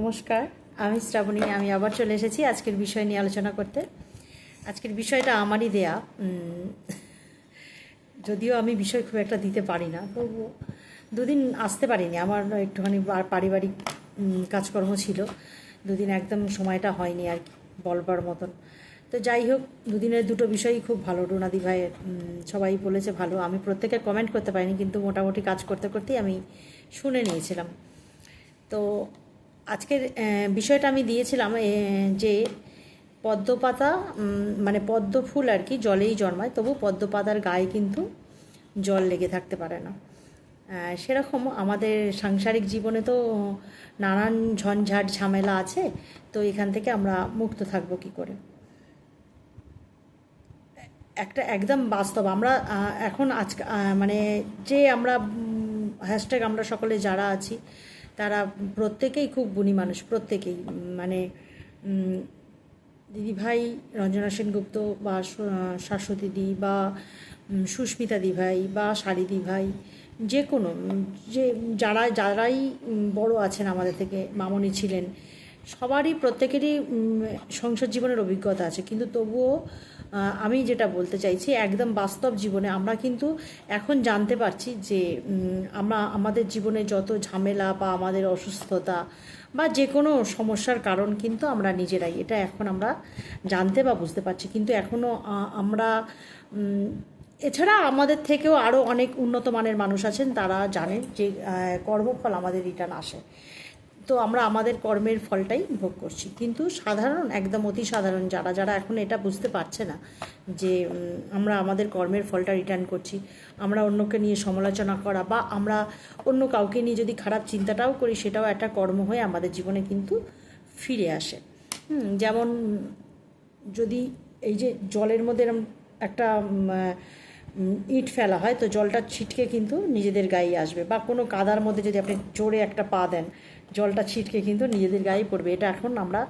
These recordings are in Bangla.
নমস্কার, আমি শ্রাবণী, আমি আবার চলে এসেছি আজকের বিষয় নিয়ে আলোচনা করতে। আজকের বিষয়টা আমারই দেয়া যদিও আমি বিষয় খুব একটা দিতে পারি না তবু দুদিন আসতে পারিনি, আমার একটুখানি পারিবারিক কাজকর্ম ছিল, দুদিন একদম সময়টা হয়নি আর কি, বলবার মতন। তো যাই হোক, দুদিনের দুটো বিষয়ই খুব ভালো, রুনাদি ভাইয়ের সবাই বলেছে ভালো, আমি প্রত্যেকে কমেন্ট করতে পারিনি, কিন্তু মোটামুটি কাজ করতে করতেই আমি শুনে নিয়েছিলাম। তো আজকের বিষয়টা আমি দিয়েছিলাম যে পদ্মপাতা মানে পদ্ম ফুল আর কি জলেই জন্মায় তবু পদ্মপাতার গায়ে কিন্তু জল লেগে থাকতে পারে না। সেরকম আমাদের সাংসারিক জীবনে তো নানান ঝঞ্ঝাট ঝামেলা আছে তো এখান থেকে আমরা মুক্ত থাকব কি করে? একটা একদম বাস্তব আমরা এখন আহ, মানে যে আমরা হ্যাশট্যাগ আমরা সকলে যারা আছি তারা প্রত্যেকেই খুব গুণী মানুষ, প্রত্যেকেই। মানে দিদিভাই রঞ্জনা সেনগুপ্ত বা শাশ্বতী দি বা সুস্মিতা দিভাই বা শারিদি ভাই, যে কোনো, যে যারা, যারাই বড় আছেন আমাদের থেকে, মামনি ছিলেন সবারই প্রত্যেকেরই সংসার জীবনের অভিজ্ঞতা আছে। কিন্তু তবুও আমি যেটা বলতে চাইছি, একদম বাস্তব জীবনে আমরা কিন্তু এখন জানতে পারছি যে আমরা আমাদের জীবনে যত ঝামেলা বা আমাদের অসুস্থতা বা যে কোনো সমস্যার কারণ কিন্তু আমরা নিজেরাই, এটা এখন আমরা জানতে বা বুঝতে পারছি। কিন্তু এখনও আমরা এছাড়া আমাদের থেকেও আরও অনেক উন্নত মানের মানুষ আছেন, তারা জানেন যে কর্মফল আমাদের রিটার্ন আসে। তো আমরা আমাদের কর্মের ফলটাই ভোগ করছি। কিন্তু সাধারণ, একদম অতি সাধারণ যারা যারা এখন এটা বুঝতে পারছে না যে আমরা আমাদের কর্মের ফলটা রিটার্ন করছি, আমরা অন্যকে নিয়ে সমালোচনা করা বা আমরা অন্য কাউকে নিয়ে যদি খারাপ চিন্তাটাও করি, সেটাও একটা কর্ম হয়ে আমাদের জীবনে কিন্তু ফিরে আসে। যেমন যদি এই যে জলের মধ্যে একটা ইট ফেলা হয়, তো জলটা ছিটকে কিন্তু নিজেদের গায়ে আসবে বা কোনো কাদার মধ্যে যদি আপনি জোরে একটা পা দেন জলটা ছিটকে কিন্তু নিজেদের গায়ে পড়বে। এটা এখন আমরা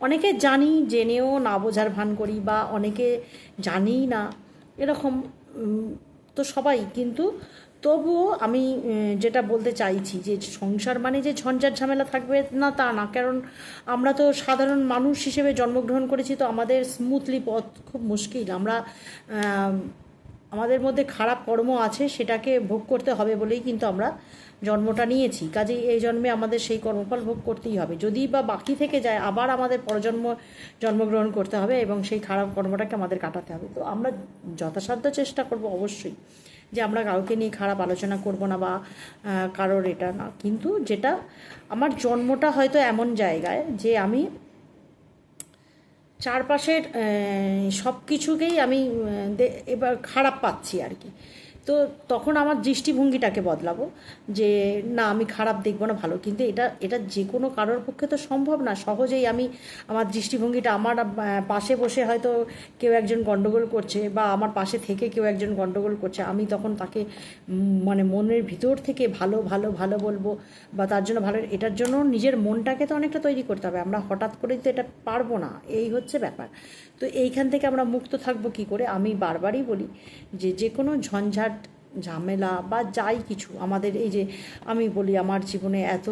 অনেকে জানি, জেনেও না বোঝার ভান করি বা অনেকে জানি না। এরকম তো সবাই। কিন্তু তবুও আমি যেটা বলতে চাইছি যে সংসার মানে যে ঝঞ্ঝাট ঝামেলা থাকবে না তা না। কারণ আমরা তো সাধারণ মানুষ হিসেবে জন্মগ্রহণ করেছি, তো আমাদের স্মুথলি পথ খুব মুশকিল। আমরা আমাদের মধ্যে খারাপ কর্ম আছে, সেটাকে ভোগ করতে হবে বলেই কিন্তু আমরা জন্মটা নিয়েছি। কাজেই এই জন্মে আমাদের সেই কর্মফল ভোগ করতেই হবে। যদি বা বাকি থেকে যায়, আবার আমাদের পরজন্ম জন্মগ্রহণ করতে হবে এবং সেই খারাপ কর্মটাকে আমাদের কাটাতে হবে। তো আমরা যথাসাধ্য চেষ্টা করব অবশ্যই যে আমরা কাউকে নিয়ে খারাপ আলোচনা করব না বা কারোর এটা না। কিন্তু যেটা আমার জন্মটা হয়তো এমন জায়গায় যে আমি চারপাশের সব কিছুকেই আমি এবার খারাপ পাচ্ছি আর কি। তো তখন আমার দৃষ্টিভঙ্গিটাকে বদলাবো যে, না, আমি খারাপ দেখব না, ভালো। কিন্তু এটা এটা যে কোনো কারোর পক্ষে তো সম্ভব না। সহজেই আমি আমার দৃষ্টিভঙ্গিটা আমার পাশে বসে হয়তো কেউ একজন গণ্ডগোল করছে বা আমার পাশে থেকে কেউ একজন গণ্ডগোল করছে, আমি তখন তাকে মানে মনের ভিতর থেকে ভালো ভালো ভালো বলব বা তার জন্য ভালো, এটার জন্য নিজের মনটাকে তো অনেকটা তৈরি করতে হবে। আমরা হঠাৎ করেই তো এটা পারব না। এই হচ্ছে ব্যাপার। তো এইখান থেকে আমরা মুক্ত থাকব কি করে? আমি বারবারই বলি যে যে কোনো ঝঞ্ঝাট, ঝামেলা বা যাই কিছু, আমাদের এই যে আমি বলি আমার জীবনে এত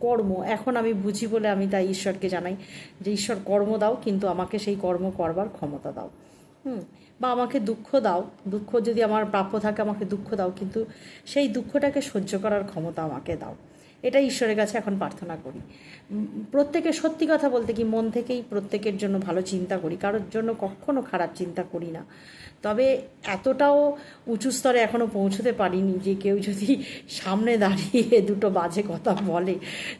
কর্ম, এখন আমি বুঝি বলে আমি তাই ঈশ্বরকে জানাই যে ঈশ্বর কর্ম দাও, কিন্তু আমাকে সেই কর্ম করবার ক্ষমতা দাও। হুম, বা আমাকে দুঃখ দাও, দুঃখ যদি আমার প্রাপ্য থাকে আমাকে দুঃখ দাও, কিন্তু সেই দুঃখটাকে সহ্য করার ক্ষমতা আমাকে দাও। এটা ঈশ্বরের কাছে এখন প্রার্থনা করি। প্রত্যেকের সত্যি কথা বলতে কি মন থেকেই প্রত্যেকের জন্য ভালো চিন্তা করি, কারোর জন্য কখনো খারাপ চিন্তা করি না। তবে এতটাও উঁচু স্তরে এখনও পৌঁছতে পারিনি যে কেউ যদি সামনে দাঁড়িয়ে দুটো বাজে কথা বলে,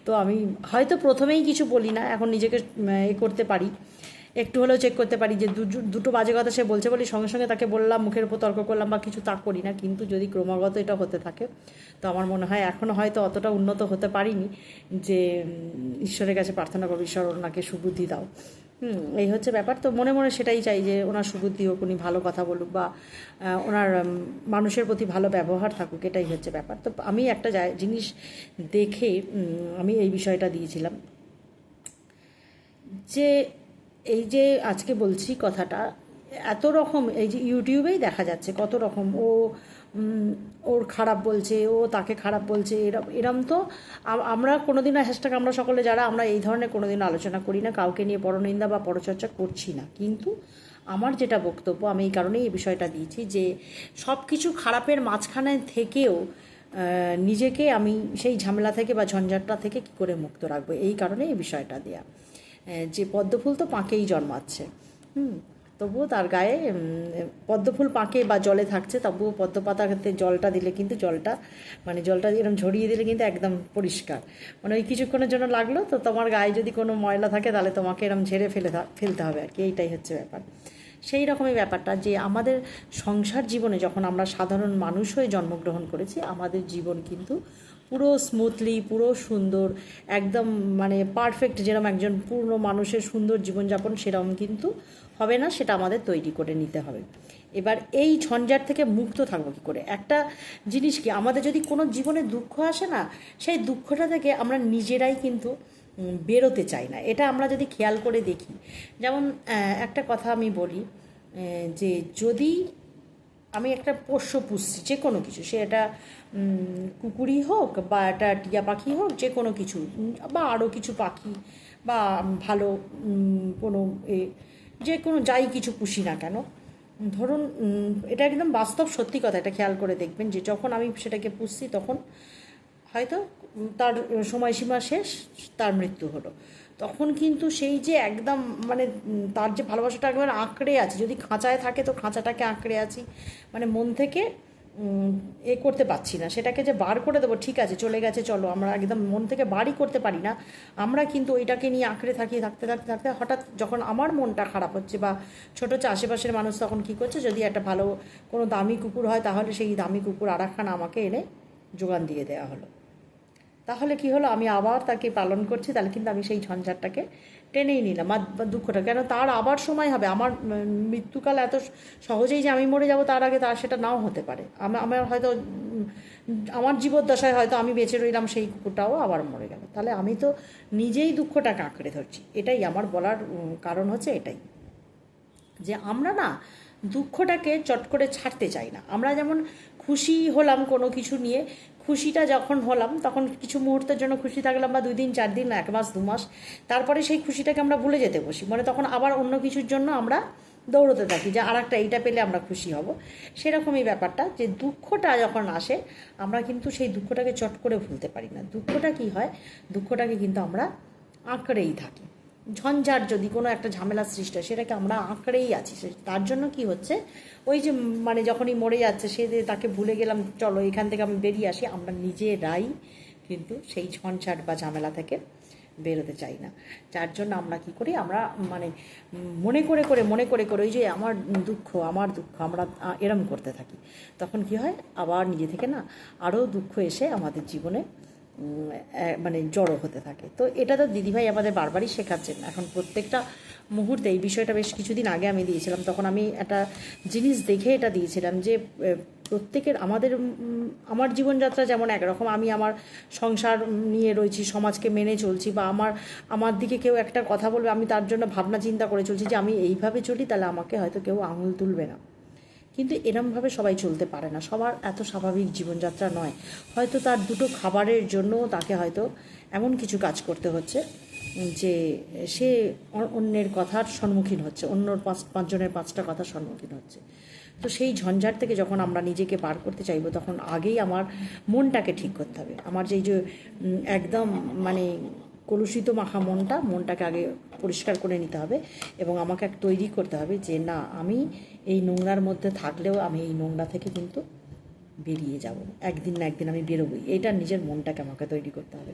তো আমি হয়তো প্রথমেই কিছু বলি না, এখন নিজেকে এ করতে পারি। একটু হলেও চেক করতে পারি যে দুটো বাজে কথা সে বলছে বলে সঙ্গে সঙ্গে তাকে বললাম, মুখের উপর তর্ক করলাম বা কিছু তা করি না। কিন্তু যদি ক্রমাগত এটা হতে থাকে, তো আমার মনে হয় এখনও হয়তো অতটা উন্নত হতে পারিনি যে ঈশ্বরের কাছে প্রার্থনা করব, ঈশ্বর ওনাকে সুবুদ্ধি দাও। হুম, এই হচ্ছে ব্যাপার। তো মনে মনে সেটাই চাই যে ওনার সুবুদ্ধি হোক, উনি ভালো কথা বলুক বা ওনার মানুষের প্রতি ভালো ব্যবহার থাকুক, এটাই হচ্ছে ব্যাপার। তো আমি একটা জিনিস দেখে আমি এই বিষয়টা দিয়েছিলাম যে এই যে আজকে বলছি কথাটা, এত রকম এই যে ইউটিউবেই দেখা যাচ্ছে কত রকম। ও ওর খারাপ বলছে, ও তাকে খারাপ বলছে, এরম এরম তো আমরা কোনোদিনও হ্যাশট্যাগ আমরা সকলে যারা, আমরা এই ধরনের কোনোদিন আলোচনা করি না, কাউকে নিয়ে পরনিন্দা বা পরচর্চা করছি না। কিন্তু আমার যেটা বক্তব্য, আমি এই কারণেই এই বিষয়টা দিয়েছি যে সব কিছু খারাপের মাঝখানে থেকেও নিজেকে আমি সেই ঝামেলা থেকে বা ঝঞ্ঝাটটা থেকে কী করে মুক্ত রাখব? এই কারণে এই বিষয়টা দেয়া। যে পদ্মফুল তো পাঁকেই জন্মাচ্ছে। হুম, তবুও তার গায়ে পদ্মফুল পাঁকে বা জলে থাকছে, তবুও পদ্ম পাতাতে জলটা দিলে কিন্তু জলটা মানে জলটা এরকম ঝরিয়ে দিলে কিন্তু একদম পরিষ্কার। মানে ওই কিছুক্ষণের জন্য লাগল, তো তোমার গায়ে যদি কোনো ময়লা থাকে তাহলে তোমাকে এরকম ঝেড়ে ফেলে ফেলতে হবে আর কি, এইটাই হচ্ছে ব্যাপার। সেই রকমই ব্যাপারটা যে আমাদের সংসার জীবনে যখন আমরা সাধারণ মানুষ হয়ে জন্মগ্রহণ করেছি, আমাদের জীবন কিন্তু পুরো স্মুথলি পুরো সুন্দর, একদম মানে পারফেক্ট যেরকম একজন পূর্ণ মানুষের সুন্দর জীবনযাপন সেরকম কিন্তু হবে না, সেটা আমাদের তৈরি করে নিতে হবে। এবার এই ঝঞ্ঝাট থেকে মুক্ত থাকব কী করে? একটা জিনিস কি, আমাদের যদি কোনো জীবনে দুঃখ আসে না, সেই দুঃখটা থেকে আমরা নিজেরাই কিন্তু বেরোতে চাই না। এটা আমরা যদি খেয়াল করে দেখি, যেমন একটা কথা আমি বলি যে যদি আমি একটা পোষ্য পুষছি যে কোনো কিছু, সে এটা কুকুরই হোক বা একটা টিয়া পাখি হোক, যে কোনো কিছু বা আরও কিছু পাখি, বা ভালো কোনো এ, যে কোনো যাই কিছু পুষি না কেন। ধরুন এটা একদম বাস্তব সত্যি কথা, এটা খেয়াল করে দেখবেন যে যখন আমি সেটাকে পুষছি, তখন হয়তো তার সময়সীমা শেষ, তার মৃত্যু হলো। তখন কিন্তু সেই যে একদম মানে তার যে ভালোবাসাটা একবার আঁকড়ে আছে, যদি খাঁচায় থাকে তো খাঁচাটাকে আঁকড়ে আছি। মানে মন থেকে এ করতে পারছি না। সেটাকে যে বার করে দেবো, ঠিক আছে, চলে গেছে, চলো, আমরা একদম মন থেকে বারই করতে পারি না। আমরা কিন্তু ওইটাকে নিয়ে আঁকড়ে থাকি, থাকতে থাকতে থাকতে হঠাৎ যখন আমার মনটা খারাপ হচ্ছে বা ছোটো হচ্ছে আশেপাশের মানুষ তখন কী করছে, যদি একটা ভালো কোনো দামি কুকুর হয়, তাহলে সেই দামি কুকুর আর আমাকে এনে যোগান দিয়ে দেওয়া হলো। তাহলে কি হলো? আমি আবার তাকে পালন করছি, তাহলে কিন্তু আমি সেই ঝঞ্ঝাটটাকে টেনেই নিলাম। আর দুঃখটা, কেন তার আবার সময় হবে? আমার মৃত্যুকাল এত সহজেই যে আমি মরে যাব, তার আগে তার সেটা নাও হতে পারে। আমা- আমার হয়তো আমার জীবদ্দশায় হয়তো আমি বেঁচে রইলাম, সেই কুকুরটাও আবার মরে গেল। তাহলে আমি তো নিজেই দুঃখটাকে আঁকড়ে ধরছি। এটাই আমার বলার কারণ হচ্ছে এটাই। যে আমরা না দুঃখটাকে চট করে ছাড়তে চাই না। আমরা যেমন খুশি হলাম কোনো কিছু নিয়ে খুশিটা যখন হলাম, তখন কিছু মুহূর্তের জন্য খুশি থাকলাম বা দুই দিন চার দিন এক মাস, দু মাস। তারপরে সেই খুশিটাকে আমরা ভুলে যেতে বসি। মানে তখন আবার অন্য কিছুর জন্য আমরা দৌড়তে থাকি যে আর একটা এইটা পেলে আমরা খুশি হব। সেরকমই ব্যাপারটা যে দুঃখটা যখন আসে, আমরা কিন্তু সেই দুঃখটাকে চট করে ভুলতে পারি না। দুঃখটা কি হয়? দুঃখটাকে কিন্তু আমরা আঁকড়েই থাকি। ঝঞ্ঝাট যদি কোনো একটা ঝামেলা সৃষ্টি হয়, সেটাকে আমরা আঁকড়েই আছি। তার জন্য কি হচ্ছে, ওই যে মানে যখনই মরে যাচ্ছে, সে তাকে ভুলে গেলাম, চলো এখান থেকে আমি বেরিয়ে আসি, আমরা নিজেরাই কিন্তু সেই ঝঞ্ঝাট বা ঝামেলা থেকে বেরোতে চাই না। যার জন্য আমরা কি করি, আমরা মানে মনে করে করে, মনে করে করে ওই যে আমার দুঃখ আমার দুঃখ, আমরা এরম করতে থাকি। তখন কি হয়, আবার নিজে থেকে না আরও দুঃখ এসে আমাদের জীবনে মানে জড়ো হতে থাকে। তো এটা তো দিদিভাই আমাদের বারবারই শেখাচ্ছেন। এখন প্রত্যেকটা মুহূর্তে এই বিষয়টা বেশ কিছুদিন আগে আমি দিয়েছিলাম। তখন আমি একটা জিনিস দেখে এটা দিয়েছিলাম যে প্রত্যেকের আমাদের আমার জীবনযাত্রা যেমন একরকম, আমি আমার সংসার নিয়ে রয়েছি, সমাজকে মেনে চলছি বা আমার আমার দিকে কেউ একটা কথা বলবে, আমি তার জন্য ভাবনা চিন্তা করে চলছি যে আমি এইভাবে চলি, তাহলে আমাকে হয়তো কেউ আঙুল তুলবে না। কিন্তু এরমভাবে সবাই চলতে পারে না। সবার এত স্বাভাবিক জীবনযাত্রা নয়। হয়তো তার দুটো খাবারের জন্য তাকে হয়তো এমন কিছু কাজ করতে হচ্ছে যে সে অন্যের কথার সম্মুখীন হচ্ছে অন্য পাঁচ, পাঁচজনের পাঁচটা কথার সম্মুখীন হচ্ছে। তো সেই ঝঞ্ঝাট থেকে যখন আমরা নিজেকে পার করতে চাইব, তখন আগেই আমার মনটাকে ঠিক করতে হবে। আমার যেই যে একদম মানে কলুষিত মাখা মনটা, মনটাকে আগে পরিষ্কার করে নিতে হবে এবং আমাকে এক তৈরি করতে হবে যে না, আমি এই নোংরার মধ্যে থাকলেও আমি এই নোংরা থেকে কিন্তু বেরিয়ে যাব। একদিন না একদিন আমি বেরোবই। এটা নিজের মনটাকে আমাকে তৈরি করতে হবে।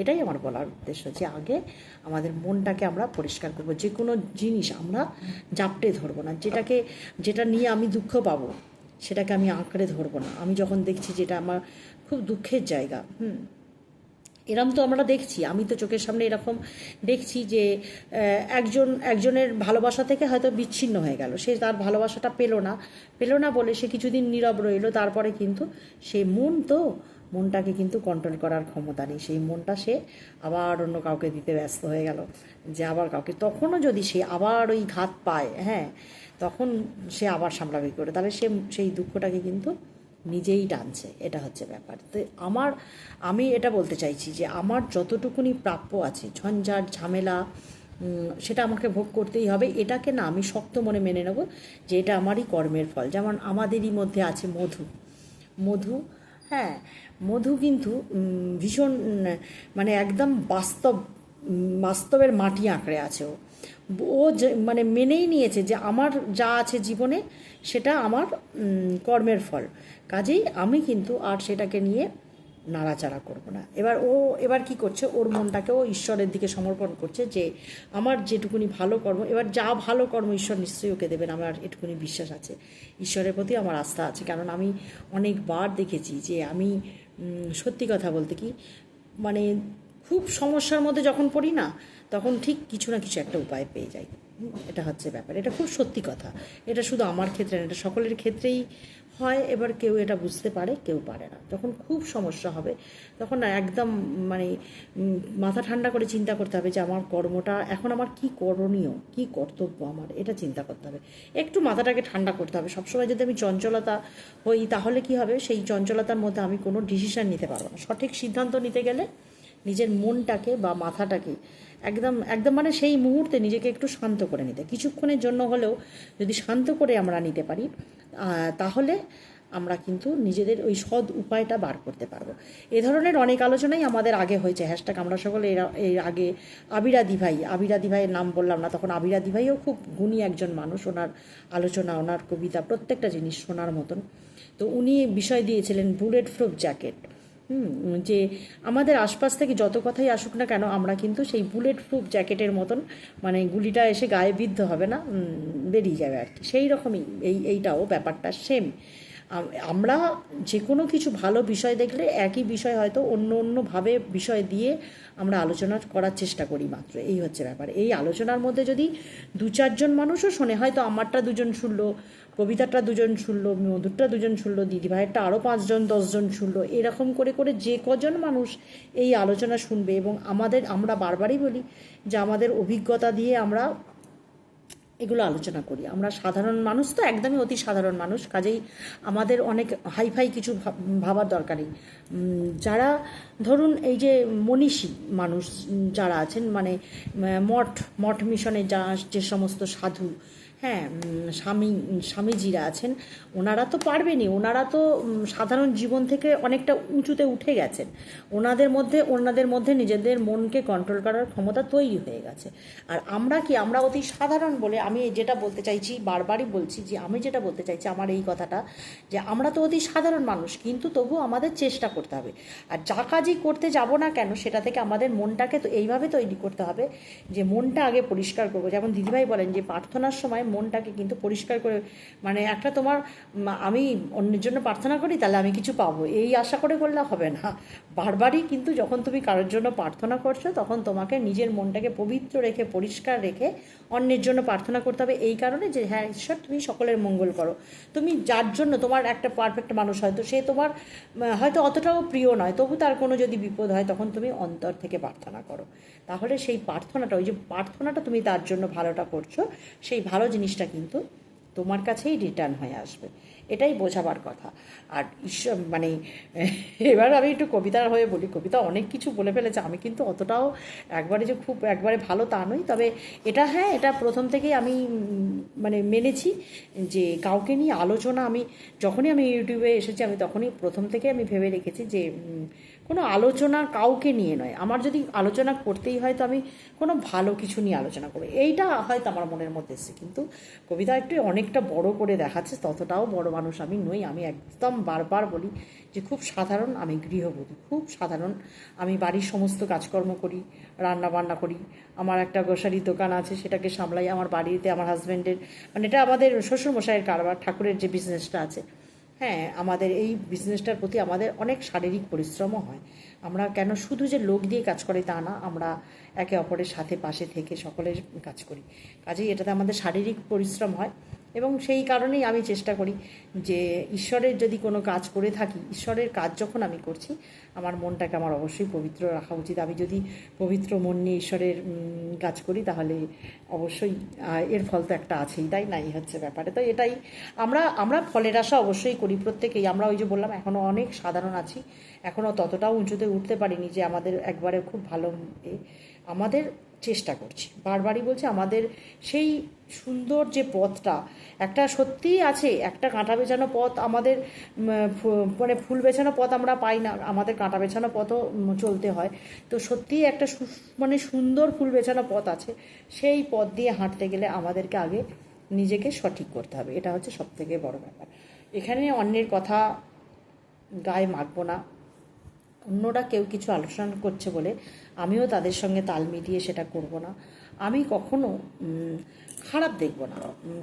এটাই আমার বলার উদ্দেশ্য যে আগে আমাদের মনটাকে আমরা পরিষ্কার করব। যে কোনো জিনিস আমরা জাপটে ধরবো না। যেটাকে, যেটা নিয়ে আমি দুঃখ পাবো, সেটাকে আমি আঁকড়ে ধরবো না। আমি যখন দেখছি যেটা আমার খুব দুঃখের জায়গা, হুম এরম তো আমরা দেখছি, আমি তো চোখের সামনে এরকম দেখছি যে একজন, একজনের ভালোবাসা থেকে হয়তো বিচ্ছিন্ন হয়ে গেল। সে তার ভালোবাসাটা পেল না পেল না বলে সে কিছুদিন নীরব রইল, তারপরে কিন্তু সে মন তো, মনটাকে কিন্তু কন্ট্রোল করার ক্ষমতা নেই। সেই মনটা সে আবার অন্য কাউকে দিতে ব্যস্ত হয়ে গেল। যে আবার কাউকে, তখনও যদি সে আবার ওই ঘাত পায় হ্যাঁ তখন সে আবার সামলাবে করে? তাহলে সে, সেই দুঃখটাকে কিন্তু নিজেই টানছে, এটা হচ্ছে ব্যাপার। তো আমার, আমি এটা বলতে চাইছি যে আমার যতটুকুনি প্রাপ্য আছে, ঝঞ্ঝাট, ঝামেলা সেটা আমাকে ভোগ করতেই হবে। এটাকে না আমি শক্ত মনে মেনে নেব যে এটা আমারই কর্মের ফল। যেমন আমাদেরই মধ্যে আছে মধু। মধু হ্যাঁ মধু কিন্তু ভীষণ মানে একদম বাস্তব বাস্তবের মাটি আঁকড়ে আছে ও। ও যে মানে মেনেই নিয়েছে যে আমার যা আছে জীবনে সেটা আমার কর্মের ফল। কাজেই আমি কিন্তু আর সেটাকে নিয়ে নাড়াচাড়া করব না। এবার ও, এবার কি করছে, ওর মনটাকেও ঈশ্বরের দিকে সমর্পণ করছে যে আমার যেটুকুনি ভালো কর্ম, এবার যা ভালো কর্ম ঈশ্বর নিশ্চয়ই ওকে দেবেন, আমার এটুকুনি বিশ্বাস আছে। ঈশ্বরের প্রতি আমার আস্থা আছে, কারণ আমি অনেকবার দেখেছি যে আমি সত্যি কথা বলতে কি মানে খুব সমস্যার মধ্যে যখন পড়ি না, তখন ঠিক কিছু না কিছু একটা উপায় পেয়ে যাই। এটা হচ্ছে ব্যাপার। এটা খুব সত্যি কথা। এটা শুধু আমার ক্ষেত্রে না, এটা সকলের ক্ষেত্রেই হয়। এবার কেউ এটা বুঝতে পারে, কেউ পারে না। যখন খুব সমস্যা হবে, তখন একদম মানে মাথা ঠান্ডা করে চিন্তা করতে হবে যে আমার কর্মটা, এখন আমার কি করণীয়, কি কর্তব্য আমার, এটা চিন্তা করতে হবে। একটু মাথাটাকে ঠান্ডা করতে হবে। সবসময় যদি আমি চঞ্চলতা হই, তাহলে কি হবে? সেই চঞ্চলতার মধ্যে আমি কোনো ডিসিশন নিতে পারব না। সঠিক সিদ্ধান্ত নিতে গেলে নিজের মনটাকে বা মাথাটাকে একদম একদম মানে সেই মুহূর্তে নিজেকে একটু শান্ত করে নিতে। কিছুক্ষণের জন্য হলেও যদি শান্ত করে আমরা নিতে পারি তাহলে আমরা কিন্তু নিজেদের ওই সৎ উপায়টা বার করতে পারব। এ ধরনের অনেক আলোচনাই আমাদের আগে হয়েছে। হ্যাশট্যাগ আমরা সকলে এর এর আগে আবিরাদি ভাই, আবিরাদি ভাইয়ের নাম বললাম না, তখন আবিরাদি ভাইও খুব গুণী একজন মানুষ। ওনার আলোচনা, ওনার কবিতা, প্রত্যেকটা জিনিস শোনার মতন। তো উনি বিষয় দিয়েছিলেন বুলেট প্রুফ জ্যাকেট। যে আমাদের আশপাশ থেকে যত কথাই আসুক না কেন, আমরা কিন্তু সেই বুলেট প্রুফ জ্যাকেটের মতন মানে গুলিটা এসে গায়ে বিদ্ধ হবে না বেরিয়ে যাবে আর কি। সেই রকমই এই, এইটাও ব্যাপারটা সেম আমরা যে কোনো কিছু ভালো বিষয় দেখলে একই বিষয় হয়তো অন্য অন্যভাবে বিষয় দিয়ে আমরা আলোচনা করার চেষ্টা করি মাত্র। এই হচ্ছে ব্যাপার। এই আলোচনার মধ্যে যদি দু চারজন মানুষও শোনে, হয়তো আমারটা দুজন শুনলো, কবিতাটা দুজন শুনলো, মধুরটা দুজন শুনলো, দিদিভাইয়েরটা আরও পাঁচজন, দশজন শুনলো, এরকম করে করে যে কজন মানুষ এই আলোচনা শুনবে এবং আমাদের, আমরা বারবারই বলি যে আমাদের অভিজ্ঞতা দিয়ে আমরা এগুলো আলোচনা করি। আমরা সাধারণ মানুষ তো, একদমই অতি সাধারণ মানুষ। কাজেই আমাদের অনেক হাইফাই কিছু ভাব- ভাবার দরকারই। যারা, ধরুন এই যে মনীষী মানুষ যারা আছেন মানে মঠ মঠ মিশনে যা, যে সমস্ত সাধু হ্যাঁ স্বামী স্বামীজিরা আছেন, ওনারা তো পারবেনই, ওনারা তো সাধারণ জীবন থেকে অনেকটা উঁচুতে উঠে গেছেন। ওনাদের মধ্যে ওনাদের মধ্যে নিজেদের মনকে কন্ট্রোল করার ক্ষমতা তৈরি হয়ে গেছে। আর আমরা কি, আমরা অতি সাধারণ বলে আমি যেটা বলতে চাইছি, বারবারই বলছি যে, আমি যেটা বলতে চাইছি আমার এই কথাটা, যে আমরা তো অতি সাধারণ মানুষ, কিন্তু তবু আমাদের চেষ্টা করতে হবে। আর যা কাজই করতে যাব না কেন, সেটা থেকে আমাদের মনটাকে তো এইভাবে তৈরি করতে হবে, যে মনটা আগে পরিষ্কার করব। যেমন দিদিভাই বলেন যে, প্রার্থনার সময় মনটাকে কিন্তু পরিষ্কার করে মানে একটা তোমার আমি অন্যের জন্য প্রার্থনা করি, তাহলে আমি কিছু পাবো। এই আশা করে করলে হবে না। বারবারই কিন্তু যখন তুমি কারোর জন্য প্রার্থনা করছ, তখন তোমাকে নিজের মনটাকে পবিত্র রেখে, পরিষ্কার রেখে অন্যের জন্য প্রার্থনা করতে হবে। এই কারণে যে হ্যাঁ ঈশ্বর, তুমি সকলের মঙ্গল করো। তুমি যার জন্য তোমার একটা পারফেক্ট মানুষ হয়তো সে তোমার হয়তো অতটাও প্রিয় নয়, তবু তার কোনো যদি বিপদ হয়, তখন তুমি অন্তর থেকে প্রার্থনা করো। তাহলে সেই প্রার্থনাটা, ওই যে প্রার্থনাটা তুমি তার জন্য ভালোটা করছ, সেই ভালো জিনিসটা কিন্তু তোমার কাছেই রিটার্ন হয়ে আসবে। এটাই বোঝাবার কথা। আর ঈশ্বর মানে এবার আমি একটু কবিতার হয়ে বলি, কবিতা অনেক কিছু বলে ফেলেছে, আমি কিন্তু অতটাও একবারে যে খুব একবারে ভালো তা নই, তবে এটা হ্যাঁ এটা প্রথম থেকেই আমি মানে মেনেছি যে কাউকে নিয়ে আলোচনা আমি, যখনই আমি ইউটিউবে এসেছি, আমি তখনই প্রথম থেকে আমি ভেবে রেখেছি যে কোনো আলোচনা কাউকে নিয়ে নয়। আমার যদি আলোচনা করতেই হয় তো আমি কোনো ভালো কিছু নিয়ে আলোচনা করব। এইটা হয়তো আমার মনের মধ্যে এসছে। কিন্তু কবিতা একটু অনেকটা বড় করে দেখাচ্ছে, ততটাও বড় মানুষ আমি নই। আমি একদম বারবার বলি যে খুব সাধারণ আমি গৃহবধূ। খুব সাধারণ আমি বাড়ির সমস্ত কাজকর্ম করি রান্না বান্না করি। আমার একটা গ্রোসারির দোকান আছে, সেটাকে সামলাই আমার বাড়িতে, আমার হাজব্যান্ডের মানে এটা আমাদের শ্বশুরমশাইয়ের কারবার, ঠাকুরের যে বিজনেসটা আছে। হ্যাঁ আমাদের এই বিজনেসটার প্রতি আমাদের অনেক শারীরিক পরিশ্রমও হয়। আমরা কেন শুধু যে লোক দিয়ে কাজ করে তা না, আমরা একে অপরের সাথে, পাশে থেকে সকলের কাজ করি। কাজেই এটাতে আমাদের শারীরিক পরিশ্রম হয়। এবং সেই কারণেই আমি চেষ্টা করি যে ঈশ্বরের যদি কোনো কাজ করে থাকি, ঈশ্বরের কাজ যখন আমি করছি, আমার মনটাকে আমার অবশ্যই পবিত্র রাখা উচিত। আমি যদি পবিত্র মন নিয়ে ঈশ্বরের কাজ করি, তাহলে অবশ্যই এর ফল তো একটা আছেই, তাই নাই হচ্ছে ব্যাপারে। তো এটাই আমরা আমরা ফলের আশা অবশ্যই করি প্রত্যেকেই। আমরা ওই যে বললাম এখনও অনেক সাধারণ আছি। এখনও ততটাও উঁচুতে উঠতে পারিনি যে আমাদের একবারে খুব ভালো আমাদের চেষ্টা করছি। বারবারই বলছি, আমাদের সেই সুন্দর যে পথটা, একটা সত্যিই আছে, একটা কাঁটা বেছানো পথ আমাদের মানে ফুল বেছানো পথ আমরা পাই না, আমাদের কাঁটা বেছানো পথও চলতে হয়। তো সত্যিই একটা মানে সুন্দর ফুল বেছানো পথ আছে, সেই পথ দিয়ে হাঁটতে গেলে আমাদেরকে আগে নিজেকে সঠিক করতে হবে, এটা হচ্ছে সবথেকে বড় ব্যাপার। এখানে অন্যের কথা গায়ে মাখবো না, অন্যরা কেউ কিছু আলোচনা করছে বলে আমিও তাদের সঙ্গে তাল মিলিয়ে সেটা করব না। আমি কখনো খারাপ দেখব না।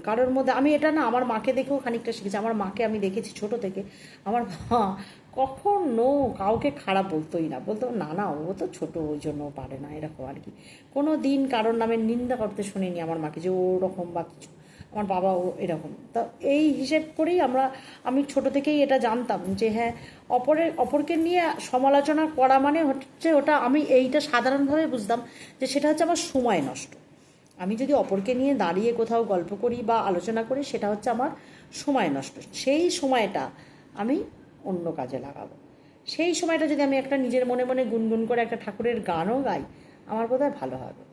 কারোর মধ্যে, আমি এটা না, আমার মাকে দেখেও খানিকটা শিখেছি। আমার মাকে আমি দেখেছি ছোট থেকে। আমার মা কখনো কাউকে খারাপ বলতোই না। বলতো, না না, ও তো ছোট, ওই জন্য পারে না। এরকম আর কি। কোনো দিন কারোর নামে নিন্দা করতে শুনিনি আমার মাকে যে ওরকম বা কিছু। আমার বাবাও এরকম। তা এই হিসেব করেই আমরা, আমি ছোট থেকেই এটা জানতাম যে হ্যাঁ অপরের, অপরকে নিয়ে সমালোচনা করা মানে হচ্ছে ওটা আমি এইটা সাধারণভাবে বুঝতাম যে সেটা হচ্ছে আমার সময় নষ্ট। আমি যদি অপরকে নিয়ে দাঁড়িয়ে কোথাও গল্প করি বা আলোচনা করি, সেটা হচ্ছে আমার সময় নষ্ট। সেই সময়টা আমি অন্য কাজে লাগাবো। সেই সময়টা যদি আমি একটা নিজের মনে মনে গুনগুন করে একটা ঠাকুরের গানও গাই, আমার বোধহয় ভালো হবে।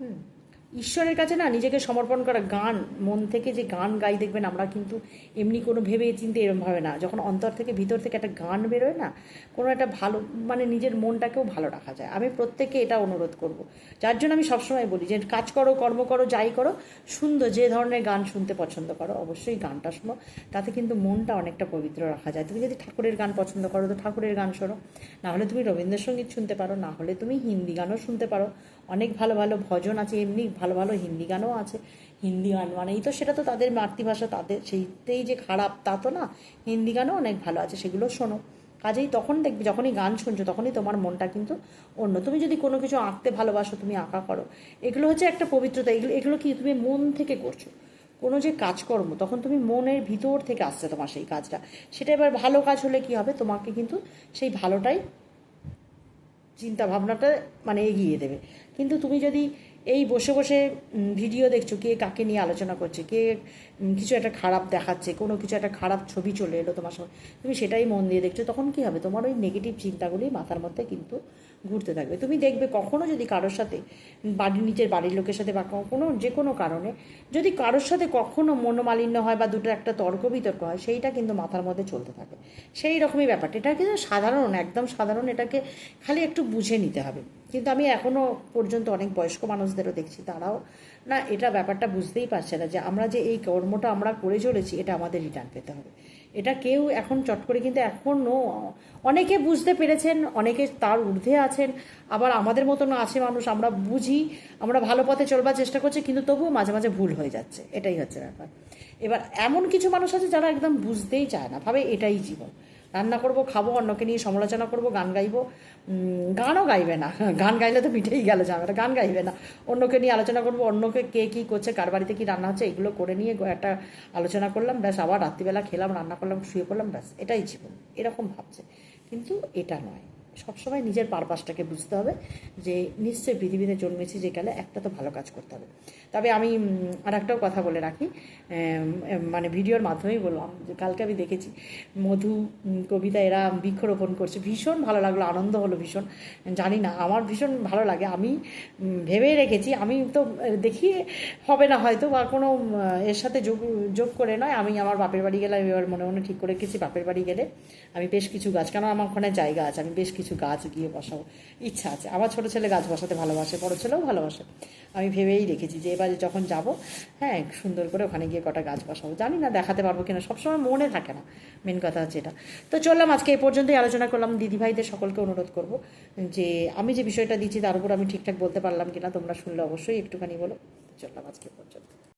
হুম। ঈশ্বরের কাছে না নিজেকে সমর্পণ করা গান, মন থেকে যে গান গাই দেখবেন আমরা কিন্তু এমনি কোনো ভেবে চিন্তে এরমভাবে না। যখন অন্তর থেকে ভিতর থেকে একটা গান বেরোয় না, কোনো একটা ভালো মানে নিজের মনটাকেও ভালো রাখা যায়। আমি প্রত্যেককে এটা অনুরোধ করব। যার জন্য আমি সবসময় বলি যে কাজ করো, কর্ম করো, যাই করো, সুন্দর, যে ধরনের গান শুনতে পছন্দ করো, অবশ্যই গানটা শোনো। তাতে কিন্তু মনটা অনেকটা পবিত্র রাখা যায়। তুমি যদি ঠাকুরের গান পছন্দ করো, তো ঠাকুরের গান শোনো। না হলে তুমি রবীন্দ্রসঙ্গীত শুনতে পারো না হলে তুমি হিন্দি গানও শুনতে পারো। অনেক ভালো ভালো ভজন আছে, এমনি ভালো ভালো হিন্দি গানও আছে। হিন্দি গান মানেই তো সেটা তো তাদের মাতৃভাষা, তাদের সেইতেই যে খারাপ তা তো না। হিন্দি গানও অনেক ভালো আছে, সেগুলো শোনো। কাজেই তখন দেখবে, যখনই গান শুনছো, তখনই তোমার মনটা কিন্তু অন্য। তুমি যদি কোনো কিছু আঁকতে ভালোবাসো, তুমি আঁকা করো। এগুলো হচ্ছে একটা পবিত্রতা, এগুলো এগুলো কি তুমি মন থেকে করছ? কোনো যে কাজকর্ম, তখন তুমি মনের ভিতর থেকে আসছে তোমার সেই কাজটা। সেটা এবার ভালো কাজ হলে কি হবে? তোমাকে কিন্তু সেই ভালোটাই চিন্তা ভাবনাটা মানে এগিয়ে দেবে। কিন্তু তুমি যদি এই বসে বসে ভিডিও দেখছ কে কাকে নিয়ে আলোচনা করছে, কে কিছু একটা খারাপ দেখাচ্ছে, কোনো কিছু একটা খারাপ ছবি চলে এলো তোমার সঙ্গে, তুমি সেটাই মন দিয়ে দেখছ, তখন কি হবে? তোমার ওই নেগেটিভ চিন্তাগুলি মাথার মধ্যে কিন্তু ঘুরতে থাকবে। তুমি দেখবে কখনো যদি কারোর সাথে বাড়ির নিচের বাড়ির লোকের সাথে বা কোনো, যে কোনো কারণে, যদি কারোর সাথে কখনো মনোমালিন্য হয় বা দুটো একটা তর্ক বিতর্ক হয়, সেইটা কিন্তু মাথার মধ্যে চলতে থাকে। সেই রকমই ব্যাপারটা। এটা কিন্তু সাধারণ, একদম সাধারণ, এটাকে খালি একটু বুঝে নিতে হবে। কিন্তু আমি এখনও পর্যন্ত অনেক বয়স্ক মানুষদেরও দেখছি, তারাও না এটা ব্যাপারটা বুঝতেই পারছে না যে আমরা যে এই কর্মটা আমরা করে চলেছি, এটা আমাদের রিটার্ন পেতে হবে। এটা কেউ এখন চট করে কিন্তু এখনও অনেকে বুঝতে পেরেছেন, অনেকে তার ঊর্ধ্বে আছেন, আবার আমাদের মতন আছে মানুষ, আমরা বুঝি, আমরা ভালো পথে চলবার চেষ্টা করছি, কিন্তু তবুও মাঝে মাঝে ভুল হয়ে যাচ্ছে, এটাই হচ্ছে ব্যাপার। এবার এমন কিছু মানুষ আছে যারা একদম বুঝতেই চায় না, ভাবে এটাই জীবন। রান্না করব, খাব, অন্যকে নিয়ে সমালোচনা করব, গান গাইবো। গানও গাইবে না। গান গাইলে তো মিটেই গেল ঝামেলা, গান গাইবে না। অন্যকে নিয়ে আলোচনা করব, অন্যকে কে কী করছে, কার বাড়িতে কী রান্না হচ্ছে, এগুলো করে নিয়ে একটা আলোচনা করলাম, ব্যাস আবার রাত্রিবেলা খেলাম, রান্না করলাম, শুয়ে পড়লাম, ব্যাস, এটাই জীবন। এরকম ভাবছে। কিন্তু এটা নয়। সবসময় নিজের পারপাসটাকে বুঝতে হবে যে, নিশ্চয়ই পৃথিবীতে জন্মেছি যে গেলে একটা তো ভালো কাজ করতে হবে। তবে আমি আর একটাও কথা বলে রাখি। মানে ভিডিওর মাধ্যমেই বললাম যে কালকে আমি দেখেছি মধু কবিতা এরা বৃক্ষরোপণ করছে। ভীষণ ভালো লাগল, আনন্দ হলো ভীষণ। জানি না, আমার ভীষণ ভালো লাগে। আমি ভেবেই রেখেছি। আমি তো দেখি হবে না হয়তো বা কোনো এর সাথে যোগ যোগ করে নয়। আমি আমার বাপের বাড়ি গেলে আমি এবার মনে মনে ঠিক করে রেখেছি, বাপের বাড়ি গেলে আমি বেশ কিছু গাছ কেন আমার ওখানে জায়গা আছে। আমি বেশ কিছু গাছ গিয়ে বসাবো। ইচ্ছা আছে। আমার ছোটো ছেলে গাছ বসাতে ভালোবাসে, বড় ছেলেও ভালোবাসে। আমি ভেবেই রেখেছি যে এবারে যখন যাব হ্যাঁ সুন্দর করে ওখানে গিয়ে কটা গাছ বসাবো। জানি না, দেখাতে পারব কিনা, সবসময় মনে থাকে না মেন কথা হচ্ছে এটা। তো চললাম, আজকে এই পর্যন্তই আলোচনা করলাম, দিদিভাইদের সকলকে অনুরোধ করব যে আমি যে বিষয়টা দিচ্ছি, তার উপর আমি ঠিকঠাক বলতে পারলাম কিনা, তোমরা শুনলে অবশ্যই একটুখানি বলো। চললাম আজকে পর্যন্ত।